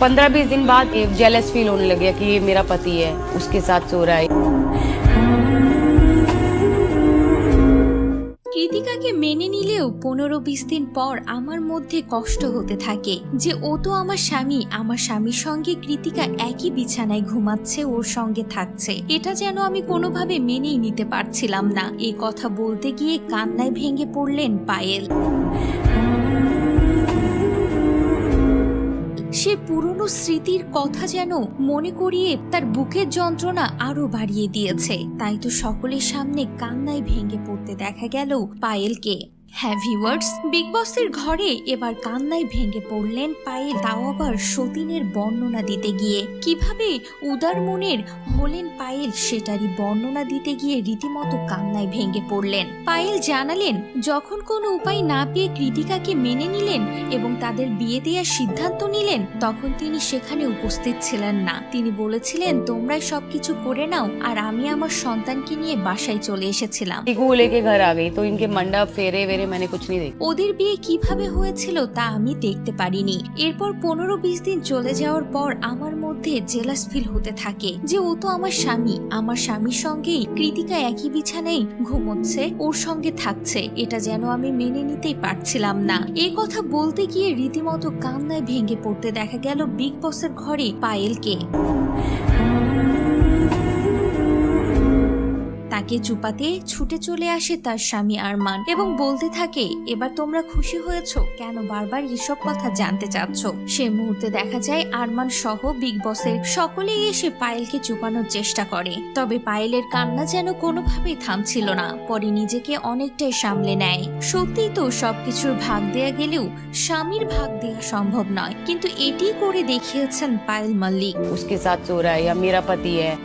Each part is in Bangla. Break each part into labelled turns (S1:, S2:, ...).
S1: पंद्रह बीस दिन बाद जेलस फील होने लग गया कि ये मेरा पति है उसके साथ सो रहा है
S2: কৃতিকাকে মেনে নিলেও পনেরো বিশ দিন পর আমার মধ্যে কষ্ট হতে থাকে যে ও তো আমার স্বামী আমার স্বামীর সঙ্গে কৃতিকা একই বিছানায় ঘুমাচ্ছে ওর সঙ্গে থাকছে এটা যেন আমি কোনোভাবে মেনেই নিতে পারছিলাম না এই কথা বলতে গিয়ে কান্নায় ভেঙে পড়লেন পায়েল পুরনো স্মৃতির কথা যেন মনে করিয়ে তার বুকের যন্ত্রণা আরও বাড়িয়ে দিয়েছে। তাই তো সকলের সামনে কান্নায় ভেঙে পড়তে দেখা গেল পায়েলকে। হ্যাঁ ভিউয়ার্স বিগ বসের ঘরে এবার কান্নায় ভেঙে পড়লেন পায়ে তাও আবার সতীনের বর্ণনা দিতে গিয়ে। কীভাবে উদার মনের হলেন পায়েল, সেটারই বর্ণনা দিতে গিয়ে রীতিমতো কান্নায় ভেঙে পড়লেন। পায়েল জানালেন, যখন কোনো উপায় না পেয়ে কৃতিকাকে মেনে নিলেন এবং তাদের বিয়ে দেওয়ার সিদ্ধান্ত নিলেন, তখন তিনি সেখানে উপস্থিত ছিলেন না। তিনি বলেছিলেন, তোমরাই সবকিছু করে নাও, আর আমি আমার সন্তানকে নিয়ে বাসায় চলে এসেছিলাম।
S1: ঘর আগে তো ইনকে ফেরে तो इनके मंडप फेरे वेरे मैंने कुछ नहीं देखा
S2: ওদের বিয়ে কিভাবে হয়েছিল তা আমি দেখতে পারিনি এরপর পনেরো বিশ দিন চলে যাওয়ার পর আমার মধ্যে জেলাস ফিল হতে থাকে যে ও তো আমার স্বামী আমার স্বামীর সঙ্গেই কৃতিকা একই বিছানায় ঘুমোচ্ছে ওর সঙ্গে থাকছে এটা যেন আমি মেনে নিতেই পারছিলাম না এই কথা বলতে গিয়ে রীতিমতো কান্নায় ভেঙে পড়তে দেখা গেল বিগ বসের ঘরে পায়েলকে তাকে চুপাতে ছুটে চলে আসে তার স্বামী আরমান এবং বলতে থাকে এবার তোমরা খুশি হয়েছ? কেন বারবার এসব কথা জানতে চাচ্ছ? সে মুহূর্তে দেখা যায় আরমান সহ বিগ বসের সকলেই এসে পায়েলকে চুপানোর চেষ্টা করে। তবে পায়েলের কান্না যেন কোনোভাবেই থামছিল না পরে নিজেকে অনেকটাই সামলে নেয়। সত্যিই তো সবকিছুর ভাগ দেয়া গেলেও স্বামীর ভাগ দেয়া সম্ভব নয় কিন্তু এটি করে দেখিয়েছেন পায়েল মল্লিক।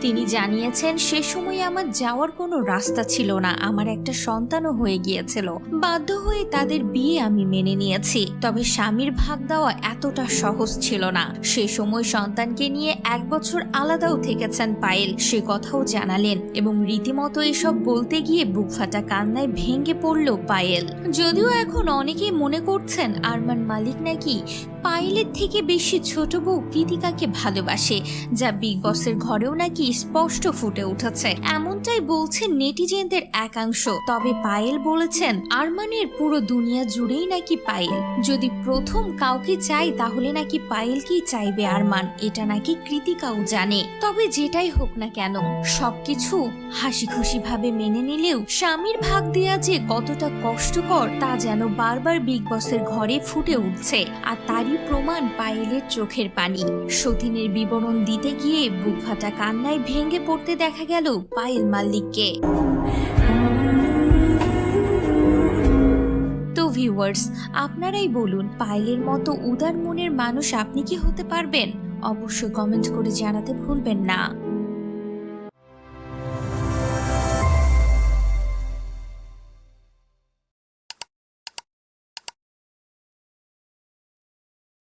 S2: তিনি জানিয়েছেন সে সময় আমার যাওয়ার কোনো রাস্তা ছিল না। আমার একটা সন্তানও হয়ে গিয়েছিল। বাধ্য হয়ে তাদের বিয়ে আমি মেনে নিয়েছি। তবে স্বামীর ভাগ দেওয়া এতটা সহজ ছিল না। সে সময় সন্তানকে নিয়ে এক বছর আলাদাও থেকেছেন পায়েল। সে কথাও জানালেন এবং রীতিমতো এসব বলতে গিয়ে বুক ফাটা কান্নায় ভেঙে পড়ল পায়েল। যদিও এখন অনেকেই মনে করছেন, আরমান মালিক নাকি পায়েলের থেকে বেশি ছোট বউ কৃতিকাকে ভালোবাসে, যা বিগ বসের ঘরেও নাকি স্পষ্ট ফুটে উঠেছে। এমনটাই বলছেন নেটিজেনদের একাংশ। তবে পায়েল বলেছেন, আরমানের পুরো দুনিয়া জুড়েই নাকি পায়েল। যদি প্রথম কাউকে চাই তাহলে নাকি পায়েলকেই চাইবে আরমান। এটা নাকি কৃতিকাও জানে। তবে যেটাই হোক না কেন, সবকিছু হাসি খুশি ভাবে মেনে নিলেও স্বামীর ভাগ দেয়া যে কতটা কষ্টকর, তা যেন বারবার বিগ বসের ঘরে ফুটে উঠছে। আর তারই প্রমাণ পায়েলের চোখের পানি। সতীনের বিবরণ দিতে গিয়ে বুক ফাটা কান্নায় ভেঙে পড়তে দেখা গেল পায়েল মাল্লিককে। তো ভিউয়ার্স আপনারাই বলুন, পায়েলের মতো উদার মনের মানুষ আপনি কি হতে পারবেন? অবশ্যই কমেন্ট করে জানাতে ভুলবেন না।